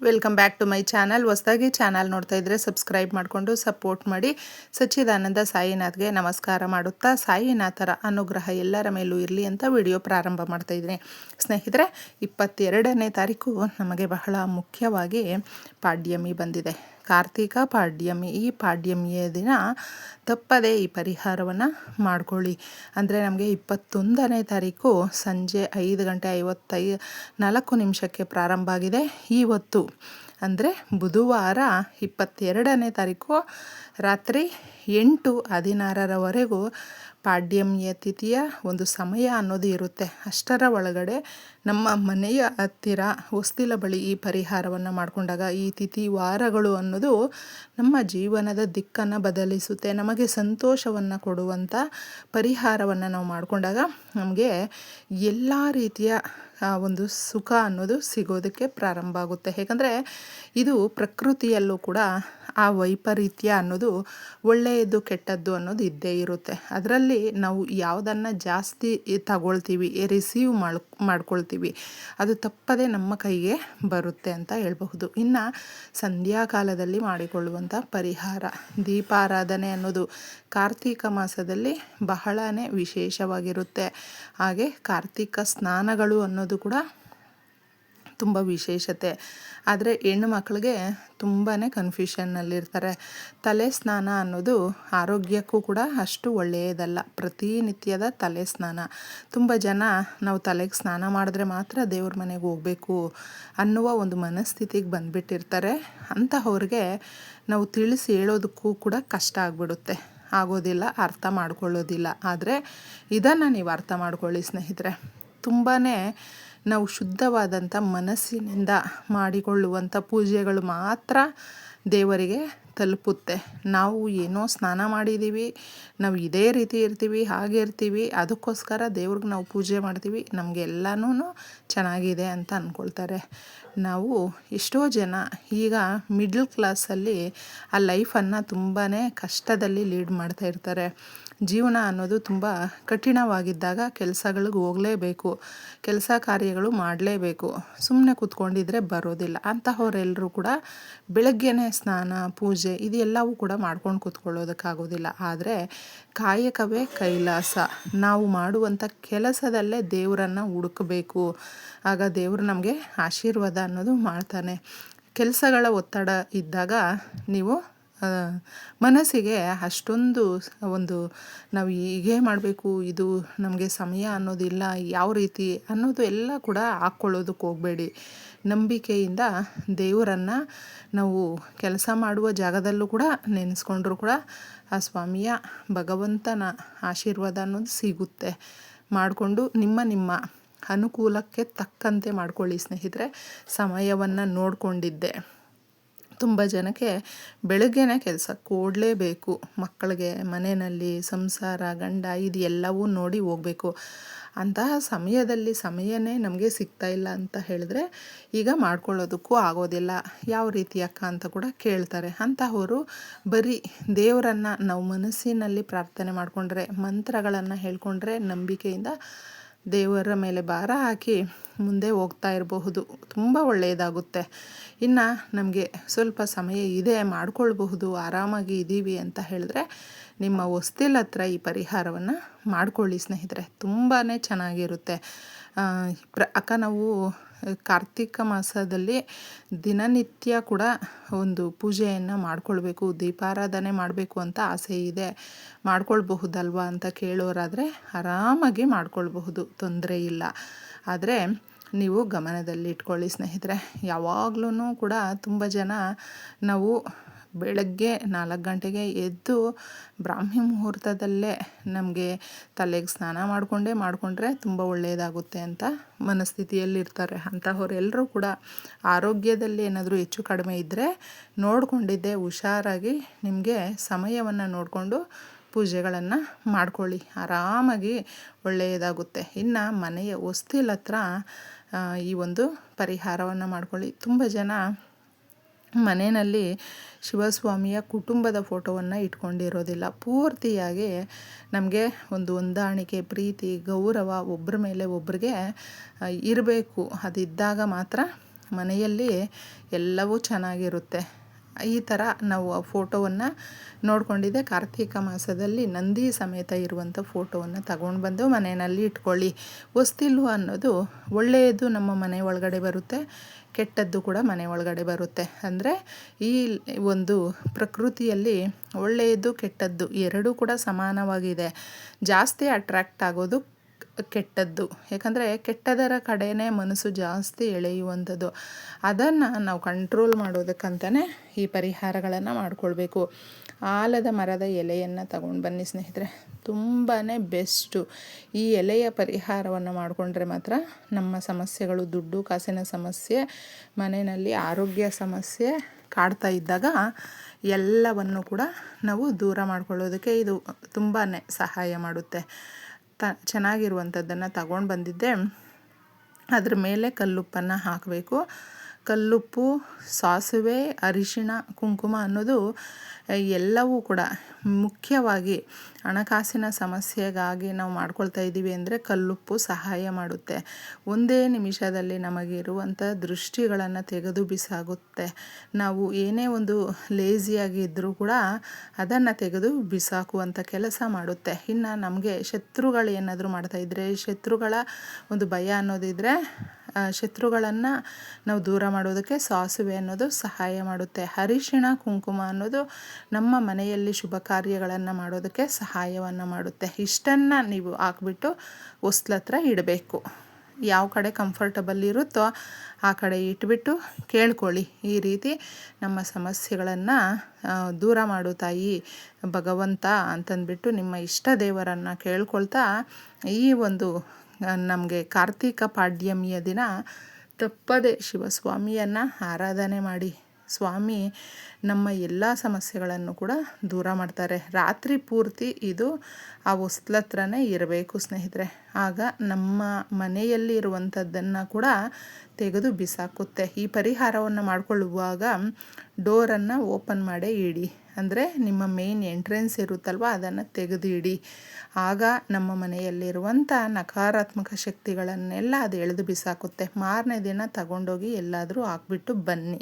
Welcome back to my channel ಹೊಸದಾಗಿ channel ನೋಡ್ತಾ ಇದ್ರೆ ಸಬ್ಸ್ಕ್ರೈಬ್ ಮಾಡಿಕೊಂಡು ಸಪೋರ್ಟ್ ಮಾಡಿ. ಸಚ್ಚಿದಾನಂದ ಸಾಯಿನಾಥ್ಗೆ ನಮಸ್ಕಾರ ಮಾಡುತ್ತಾ, ಸಾಯಿನಾಥರ ಅನುಗ್ರಹ ಎಲ್ಲರ ಮೇಲೂ ಇರಲಿ ಅಂತ ವಿಡಿಯೋ ಪ್ರಾರಂಭ ಮಾಡ್ತಾ ಇದ್ದೀನಿ. ಸ್ನೇಹಿತರೆ, ಇಪ್ಪತ್ತೆರಡನೇ ತಾರೀಕು ನಮಗೆ ಬಹಳ ಮುಖ್ಯವಾಗಿ ಪಾಡ್ಯಮಿ ಬಂದಿದೆ. ಕಾರ್ತಿಕ ಪಾಡ್ಯಮಿ, ಈ ಪಾಡ್ಯಮಿಯ ದಿನ ತಪ್ಪದೇ ಈ ಪರಿಹಾರವನ್ನು ಮಾಡಿಕೊಳ್ಳಿ. ಅಂದರೆ ನಮಗೆ ಇಪ್ಪತ್ತೊಂದನೇ ತಾರೀಕು ಸಂಜೆ ಐದು ಗಂಟೆ ಐವತ್ತೈ, ನಾಲ್ಕು ನಿಮಿಷಕ್ಕೆ ಪ್ರಾರಂಭ ಆಗಿದೆ. ಇವತ್ತು ಅಂದರೆ ಬುಧವಾರ ಇಪ್ಪತ್ತೆರಡನೇ ತಾರೀಕು ರಾತ್ರಿ ಎಂಟು ಹದಿನಾರರವರೆಗೂ ಪಾಡ್ಯಮಿಯ ತಿಥಿಯ ಒಂದು ಸಮಯ ಅನ್ನೋದು ಇರುತ್ತೆ. ಅಷ್ಟರ ಒಳಗಡೆ ನಮ್ಮ ಮನೆಯ ಹತ್ತಿರ ಹೊಸ್ತಿಲ ಬಳಿ ಈ ಪರಿಹಾರವನ್ನು ಮಾಡಿಕೊಂಡಾಗ ಈ ತಿಥಿ ವಾರಗಳು ಅನ್ನೋದು ನಮ್ಮ ಜೀವನದ ದಿಕ್ಕನ್ನು ಬದಲಿಸುತ್ತೆ. ನಮಗೆ ಸಂತೋಷವನ್ನು ಕೊಡುವಂಥ ಪರಿಹಾರವನ್ನು ನಾವು ಮಾಡಿಕೊಂಡಾಗ ನಮಗೆ ಎಲ್ಲ ರೀತಿಯ ಒಂದು ಸುಖ ಅನ್ನೋದು ಸಿಗೋದಕ್ಕೆ ಪ್ರಾರಂಭ ಆಗುತ್ತೆ. ಹೇಗೆಂದರೆ ಇದು ಪ್ರಕೃತಿಯಲ್ಲೂ ಕೂಡ ಆ ವೈಪರೀತ್ಯ ಅನ್ನೋದು ಒಳ್ಳೆಯದು ಕೆಟ್ಟದ್ದು ಅನ್ನೋದು ಇದ್ದೇ ಇರುತ್ತೆ. ಅದರಲ್ಲಿ ನಾವು ಯಾವುದನ್ನು ಜಾಸ್ತಿ ತಗೊಳ್ತೀವಿ, ರಿಸೀವ್ ಮಾಡ್, ಮಾಡ್ಕೊಳ್ತೀವಿ, ಅದು ತಪ್ಪದೇ ನಮ್ಮ ಕೈಗೆ ಬರುತ್ತೆ ಅಂತ ಹೇಳಬಹುದು. ಇನ್ನು ಸಂಧ್ಯಾಕಾಲದಲ್ಲಿ ಮಾಡಿಕೊಳ್ಳುವಂಥ ಪರಿಹಾರ, ದೀಪಾರಾಧನೆ ಅನ್ನೋದು ಕಾರ್ತೀಕ ಮಾಸದಲ್ಲಿ ಬಹಳನೇ ವಿಶೇಷವಾಗಿರುತ್ತೆ. ಹಾಗೆ ಕಾರ್ತೀಕ ಸ್ನಾನಗಳು ಅನ್ನೋದು ಕೂಡ ತುಂಬ ವಿಶೇಷತೆ. ಆದರೆ ಹೆಣ್ಣು ಮಕ್ಕಳಿಗೆ ತುಂಬಾ ಕನ್ಫ್ಯೂಷನ್ನಲ್ಲಿರ್ತಾರೆ ತಲೆ ಸ್ನಾನ ಅನ್ನೋದು ಆರೋಗ್ಯಕ್ಕೂ ಕೂಡ ಅಷ್ಟು ಒಳ್ಳೆಯದಲ್ಲ. ಪ್ರತಿನಿತ್ಯದ ತಲೆ ಸ್ನಾನ. ತುಂಬ ಜನ ನಾವು ತಲೆಗೆ ಸ್ನಾನ ಮಾಡಿದ್ರೆ ಮಾತ್ರ ದೇವ್ರ ಮನೆಗೆ ಹೋಗಬೇಕು ಅನ್ನುವ ಒಂದು ಮನಸ್ಥಿತಿಗೆ ಬಂದುಬಿಟ್ಟಿರ್ತಾರೆ. ಅಂತಹವ್ರಿಗೆ ನಾವು ತಿಳಿಸಿ ಹೇಳೋದಕ್ಕೂ ಕೂಡ ಕಷ್ಟ ಆಗಿಬಿಡುತ್ತೆ. ಆಗೋದಿಲ್ಲ, ಅರ್ಥ ಮಾಡ್ಕೊಳ್ಳೋದಿಲ್ಲ. ಆದರೆ ಇದನ್ನು ನೀವು ಅರ್ಥ ಮಾಡ್ಕೊಳ್ಳಿ ಸ್ನೇಹಿತರೆ. ತುಂಬಾ ನಾವು ಶುದ್ಧವಾದಂಥ ಮನಸ್ಸಿನಿಂದ ಮಾಡಿಕೊಳ್ಳುವಂಥ ಪೂಜೆಗಳು ಮಾತ್ರ ದೇವರಿಗೆ ತಲುಪುತ್ತೆ. ನಾವು ಏನೋ ಸ್ನಾನ ಮಾಡಿದ್ದೀವಿ ನಾವು ಇದೇ ರೀತಿ ಇರ್ತೀವಿ, ಹಾಗೆ ಇರ್ತೀವಿ, ಅದಕ್ಕೋಸ್ಕರ ದೇವ್ರಿಗೆ ನಾವು ಪೂಜೆ ಮಾಡ್ತೀವಿ, ನಮಗೆ ಎಲ್ಲನೂ ಚೆನ್ನಾಗಿದೆ ಅಂತ ಅಂದ್ಕೊಳ್ತಾರೆ ನಾವು ಎಷ್ಟೋ ಜನ ಈಗ ಮಿಡ್ಲ್ ಕ್ಲಾಸಲ್ಲಿ ಆ ಲೈಫನ್ನು ತುಂಬಾ ಕಷ್ಟದಲ್ಲಿ ಲೀಡ್ ಮಾಡ್ತಾ ಇರ್ತಾರೆ. ಜೀವನ ಅನ್ನೋದು ತುಂಬ ಕಠಿಣವಾಗಿದ್ದಾಗ ಕೆಲಸಗಳಿಗೆ ಹೋಗಲೇಬೇಕು, ಕೆಲಸ ಕಾರ್ಯಗಳು ಮಾಡಲೇಬೇಕು. ಸುಮ್ಮನೆ ಕೂತ್ಕೊಂಡಿದ್ರೆ ಬರೋದಿಲ್ಲ. ಅಂತಹವರೆಲ್ಲರೂ ಕೂಡ ಬೆಳಗ್ಗೆನೇ ಸ್ನಾನ, ಪೂಜೆ ಇದೆಲ್ಲವೂ ಕೂಡ ಮಾಡ್ಕೊಂಡು ಕೂತ್ಕೊಳ್ಳೋದಕ್ಕಾಗೋದಿಲ್ಲ. ಆದರೆ ಕಾಯಕವೇ ಕೈಲಾಸ. ನಾವು ಮಾಡುವಂಥ ಕೆಲಸದಲ್ಲೇ ದೇವರನ್ನು ಹುಡುಕಬೇಕು. ಆಗ ದೇವರು ನಮಗೆ ಆಶೀರ್ವಾದ ಅನ್ನೋದು ಮಾಡ್ತಾನೆ. ಕೆಲಸಗಳ ಒತ್ತಡ ಇದ್ದಾಗ ನೀವು ಮನಸ್ಸಿಗೆ ಅಷ್ಟೊಂದು ಒಂದು ನಾವು ಹೀಗೆ ಮಾಡಬೇಕು, ಇದು ನಮಗೆ ಸಮಯ ಅನ್ನೋದಿಲ್ಲ, ಯಾವ ರೀತಿ ಅನ್ನೋದು ಎಲ್ಲ ಕೂಡ ಹಾಕ್ಕೊಳ್ಳೋದಕ್ಕೆ ಹೋಗಬೇಡಿ. ನಂಬಿಕೆಯಿಂದ ದೇವರನ್ನು ನಾವು ಕೆಲಸ ಮಾಡುವ ಜಾಗದಲ್ಲೂ ಕೂಡ ನೆನೆಸ್ಕೊಂಡ್ರೂ ಕೂಡ ಆ ಸ್ವಾಮಿಯ ಭಗವಂತನ ಆಶೀರ್ವಾದ ಅನ್ನೋದು ಸಿಗುತ್ತೆ. ಮಾಡಿಕೊಂಡು ನಿಮ್ಮ ನಿಮ್ಮ ಅನುಕೂಲಕ್ಕೆ ತಕ್ಕಂತೆ ಮಾಡ್ಕೊಳ್ಳಿ ಸ್ನೇಹಿತರೆ, ಸಮಯವನ್ನು ನೋಡಿಕೊಂಡಿದ್ದೆ. ತುಂಬ ಜನಕ್ಕೆ ಬೆಳಗ್ಗೆನೇ ಕೆಲಸ ಕೊಡಲೇಬೇಕು. ಮಕ್ಕಳಿಗೆ ಮನೆಯಲ್ಲಿ ಸಂಸಾರ, ಗಂಡ ಇದು ಎಲ್ಲವೂ ನೋಡಿ ಹೋಗಬೇಕು. ಅಂತಹ ಸಮಯದಲ್ಲಿ ಸಮಯನೇ ನಮಗೆ ಸಿಗ್ತಾ ಇಲ್ಲ ಅಂತ ಹೇಳಿದ್ರೆ ಈಗ ಮಾಡ್ಕೊಳ್ಳೋದಕ್ಕೂ ಆಗೋದಿಲ್ಲ. ಯಾವ ರೀತಿ ಅಕ್ಕ ಅಂತ ಕೂಡ ಕೇಳ್ತಾರೆ. ಅಂತಹವರು ಬರೀ ದೇವರನ್ನು ನಾವು ಮನಸ್ಸಿನಲ್ಲಿ ಪ್ರಾರ್ಥನೆ ಮಾಡಿಕೊಂಡ್ರೆ, ಮಂತ್ರಗಳನ್ನು ಹೇಳ್ಕೊಂಡ್ರೆ ನಂಬಿಕೆಯಿಂದ ದೇವರ ಮೇಲೆ ಭಾರ ಹಾಕಿ ಮುಂದೆ ಹೋಗ್ತಾ ಇರಬಹುದು. ತುಂಬ ಒಳ್ಳೆಯದಾಗುತ್ತೆ. ಇನ್ನು ನಮಗೆ ಸ್ವಲ್ಪ ಸಮಯ ಇದೆ, ಮಾಡಿಕೊಳ್ಬಹುದು, ಆರಾಮಾಗಿ ಇದ್ದೀವಿ ಅಂತ ಹೇಳಿದ್ರೆ ನಿಮ್ಮ ಹೊಸ್ತಿಲ್ ಹತ್ರ ಈ ಪರಿಹಾರವನ್ನು ಮಾಡ್ಕೊಳ್ಳಿ ಸ್ನೇಹಿತರೆ. ತುಂಬಾ ಚೆನ್ನಾಗಿರುತ್ತೆ. ಪ್ರ, ಅಕ್ಕ ನಾವು ಕಾರ್ತಿಕ ಮಾಸದಲ್ಲಿ ದಿನನಿತ್ಯ ಕೂಡ ಒಂದು ಪೂಜೆಯನ್ನು ಮಾಡ್ಕೊಳ್ಬೇಕು, ದೀಪಾರಾಧನೆ ಮಾಡಬೇಕು ಅಂತ ಆಸೆ ಇದೆ. ಮಾಡ್ಕೊಳ್ಬಹುದಲ್ವಾ ಅಂತ ಕೇಳೋರಾದರೆ ಆರಾಮಾಗಿ ಮಾಡ್ಕೊಳ್ಬಹುದು, ತೊಂದರೆ ಇಲ್ಲ. ಆದರೆ ನೀವು ಗಮನದಲ್ಲಿ ಇಟ್ಕೊಳ್ಳಿ ಸ್ನೇಹಿತರೆ ಯಾವಾಗ್ಲೂ ಕೂಡ ತುಂಬ ಜನ ನಾವು ಬೆಳಗ್ಗೆ ನಾಲ್ಕು ಗಂಟೆಗೆ ಎದ್ದು ಬ್ರಾಹ್ಮಿ ಮುಹೂರ್ತದಲ್ಲೇ ನಮಗೆ ತಲೆಗೆ ಸ್ನಾನ ಮಾಡಿಕೊಂಡೇ, ಮಾಡಿಕೊಂಡ್ರೆ ತುಂಬ ಒಳ್ಳೆಯದಾಗುತ್ತೆ ಅಂತ ಮನಸ್ಥಿತಿಯಲ್ಲಿರ್ತಾರೆ. ಅಂತಹವರೆಲ್ಲರೂ ಕೂಡ ಆರೋಗ್ಯದಲ್ಲಿ ಏನಾದರೂ ಹೆಚ್ಚು ಕಡಿಮೆ ಇದ್ದರೆ ನೋಡಿಕೊಂಡಿದ್ದೆ, ಹುಷಾರಾಗಿ ನಿಮಗೆ ಸಮಯವನ್ನು ನೋಡಿಕೊಂಡು ಪೂಜೆಗಳನ್ನು ಮಾಡ್ಕೊಳ್ಳಿ. ಆರಾಮಾಗಿ ಒಳ್ಳೆಯದಾಗುತ್ತೆ. ಇನ್ನು ಮನೆಯ ಹೊಸ್ತಿಲ ಈ ಒಂದು ಪರಿಹಾರವನ್ನು ಮಾಡ್ಕೊಳ್ಳಿ. ತುಂಬ ಜನ ಮನೆಯಲ್ಲಿ ಶಿವಸ್ವಾಮಿಯ ಕುಟುಂಬದ ಫೋಟೋವನ್ನು ಇಟ್ಕೊಂಡಿರೋದಿಲ್ಲ. ಪೂರ್ತಿಯಾಗಿ ನಮಗೆ ಒಂದು ಹೊಂದಾಣಿಕೆ, ಪ್ರೀತಿ, ಗೌರವ ಒಬ್ಬರ ಮೇಲೆ ಒಬ್ಬರಿಗೆ ಇರಬೇಕು. ಅದಿದ್ದಾಗ ಮಾತ್ರ ಮನೆಯಲ್ಲಿ ಎಲ್ಲವೂ ಚೆನ್ನಾಗಿರುತ್ತೆ. ಈ ಥರ ನಾವು ಆ ಫೋಟೋವನ್ನು ನೋಡ್ಕೊಂಡಿದ್ದೆ ಕಾರ್ತೀಕ ಮಾಸದಲ್ಲಿ ನಂದಿ ಸಮೇತ ಇರುವಂಥ ಫೋಟೋವನ್ನು ತಗೊಂಡು ಬಂದು ಮನೆಯಲ್ಲಿ ಇಟ್ಕೊಳ್ಳಿ. ಹೊಸ್ತಿಲ್ವ ಅನ್ನೋದು ಒಳ್ಳೆಯದು ನಮ್ಮ ಮನೆ ಒಳಗಡೆ ಬರುತ್ತೆ, ಕೆಟ್ಟದ್ದು ಕೂಡ ಮನೆ ಒಳಗಡೆ ಬರುತ್ತೆ. ಅಂದರೆ ಈ ಒಂದು ಪ್ರಕೃತಿಯಲ್ಲಿ ಒಳ್ಳೆಯದು ಕೆಟ್ಟದ್ದು ಎರಡೂ ಕೂಡ ಸಮಾನವಾಗಿದೆ. ಜಾಸ್ತಿ ಅಟ್ರ್ಯಾಕ್ಟ್ ಆಗೋದು ಕೆಟ್ಟದ್ದು. ಯಾಕಂದರೆ ಕೆಟ್ಟದರ ಕಡೆಯೇ ಮನಸ್ಸು ಜಾಸ್ತಿ ಎಳೆಯುವಂಥದ್ದು. ಅದನ್ನು ನಾವು ಕಂಟ್ರೋಲ್ ಮಾಡೋದಕ್ಕಂತಲೇ ಈ ಪರಿಹಾರಗಳನ್ನು ಮಾಡಿಕೊಳ್ಬೇಕು. ಆಲದ ಮರದ ಎಲೆಯನ್ನು ತಗೊಂಡು ಬನ್ನಿ ಸ್ನೇಹಿತರೆ. ತುಂಬಾ ಬೆಸ್ಟು ಈ ಎಲೆಯ ಪರಿಹಾರವನ್ನು ಮಾಡಿಕೊಂಡ್ರೆ ಮಾತ್ರ ನಮ್ಮ ಸಮಸ್ಯೆಗಳು, ದುಡ್ಡು, ಕಾಸಿನ ಸಮಸ್ಯೆ, ಮನೆಯಲ್ಲಿ ಆರೋಗ್ಯ ಸಮಸ್ಯೆ ಕಾಡ್ತಾ ಇದ್ದಾಗ ಎಲ್ಲವನ್ನು ಕೂಡ ನಾವು ದೂರ ಮಾಡಿಕೊಳ್ಳೋದಕ್ಕೆ ಇದು ತುಂಬಾ ಸಹಾಯ ಮಾಡುತ್ತೆ. ತ ಚೆನ್ನಾಗಿರುವಂಥದ್ದನ್ನು ತಗೊಂಡು ಬಂದಿದ್ದೆ ಅದ್ರ ಮೇಲೆ ಕಲ್ಲುಪ್ಪನ್ನು ಹಾಕಬೇಕು. ಕಲ್ಲುಪ್ಪು, ಸಾಸಿವೆ, ಅರಿಶಿಣ, ಕುಂಕುಮ ಅನ್ನೋದು ಎಲ್ಲವೂ ಕೂಡ ಮುಖ್ಯವಾಗಿ ಹಣಕಾಸಿನ ಸಮಸ್ಯೆಗಾಗಿ ನಾವು ಮಾಡ್ಕೊಳ್ತಾ ಇದ್ದೀವಿ ಅಂದರೆ ಕಲ್ಲುಪ್ಪು ಸಹಾಯ ಮಾಡುತ್ತೆ. ಒಂದೇ ನಿಮಿಷದಲ್ಲಿ ನಮಗಿರುವಂಥ ದೃಷ್ಟಿಗಳನ್ನು ತೆಗೆದು ಬಿಸಾಕುತ್ತೆ ನಾವು ಏನೇ ಒಂದು ಲೇಜಿಯಾಗಿ ಇದ್ದರೂ ಕೂಡ ಅದನ್ನು ತೆಗೆದು ಬಿಸಾಕುವಂಥ ಕೆಲಸ ಮಾಡುತ್ತೆ. ಇನ್ನು ನಮಗೆ ಶತ್ರುಗಳು ಏನಾದರೂ ಮಾಡ್ತಾಯಿದ್ರೆ ಶತ್ರುಗಳ ಒಂದು ಭಯ ಅನ್ನೋದಿದ್ರೆ ಶತ್ರುಗಳನ್ನು ನಾವು ದೂರ ಮಾಡೋದಕ್ಕೆ ಸಾಸಿವೆ ಅನ್ನೋದು ಸಹಾಯ ಮಾಡುತ್ತೆ. ಅರಿಶಿಣ, ಕುಂಕುಮ ಅನ್ನೋದು ನಮ್ಮ ಮನೆಯಲ್ಲಿ ಶುಭ ಕಾರ್ಯಗಳನ್ನು ಮಾಡೋದಕ್ಕೆ ಸಹಾಯವನ್ನು ಮಾಡುತ್ತೆ. ಇಷ್ಟನ್ನು ನೀವು ಹಾಕ್ಬಿಟ್ಟು ಹೊಸ್ಲತ್ರ ಇಡಬೇಕು. ಯಾವ ಕಡೆ ಕಂಫರ್ಟಬಲ್ ಇರುತ್ತೋ ಆ ಕಡೆ ಇಟ್ಬಿಟ್ಟು ಕೇಳ್ಕೊಳ್ಳಿ. ಈ ರೀತಿ ನಮ್ಮ ಸಮಸ್ಯೆಗಳನ್ನು ದೂರ ಮಾಡು ತಾಯಿ ಭಗವಂತ ಅಂತಂದ್ಬಿಟ್ಟು ನಿಮ್ಮ ಇಷ್ಟ ದೇವರನ್ನು ಕೇಳ್ಕೊಳ್ತಾ ಈ ಒಂದು ನಮಗೆ ಕಾರ್ತೀಕ ಪಾಡ್ಯಮಿಯ ದಿನ ತಪ್ಪದೆ ಶಿವಸ್ವಾಮಿಯನ್ನು ಆರಾಧನೆ ಮಾಡಿ, ಸ್ವಾಮಿ ನಮ್ಮ ಎಲ್ಲ ಸಮಸ್ಯೆಗಳನ್ನು ಕೂಡ ದೂರ ಮಾಡ್ತಾರೆ. ರಾತ್ರಿ ಪೂರ್ತಿ ಇದು ಆ ಹೊಸ್ಲತ್ರನೇ ಇರಬೇಕು ಸ್ನೇಹಿತರೆ. ಆಗ ನಮ್ಮ ಮನೆಯಲ್ಲಿ ಇರುವಂಥದ್ದನ್ನು ಕೂಡ ತೆಗೆದು ಬಿಸಾಕುತ್ತೆ. ಈ ಪರಿಹಾರವನ್ನು ಮಾಡಿಕೊಳ್ಳುವಾಗ ಡೋರನ್ನು ಓಪನ್ ಮಾಡೇ ಇಡಿ. ಅಂದರೆ ನಿಮ್ಮ ಮೇನ್ ಎಂಟ್ರೆನ್ಸ್ ಇರುತ್ತಲ್ವ, ಅದನ್ನು ತೆಗೆದು ಇಡಿ ಆಗ ನಮ್ಮ ಮನೆಯಲ್ಲಿರುವಂಥ ನಕಾರಾತ್ಮಕ ಶಕ್ತಿಗಳನ್ನೆಲ್ಲ ಅದು ಎಳೆದು ಬಿಸಾಕುತ್ತೆ. ಮಾರನೇ ದಿನ ತಗೊಂಡೋಗಿ ಎಲ್ಲಾದರೂ ಹಾಕ್ಬಿಟ್ಟು ಬನ್ನಿ.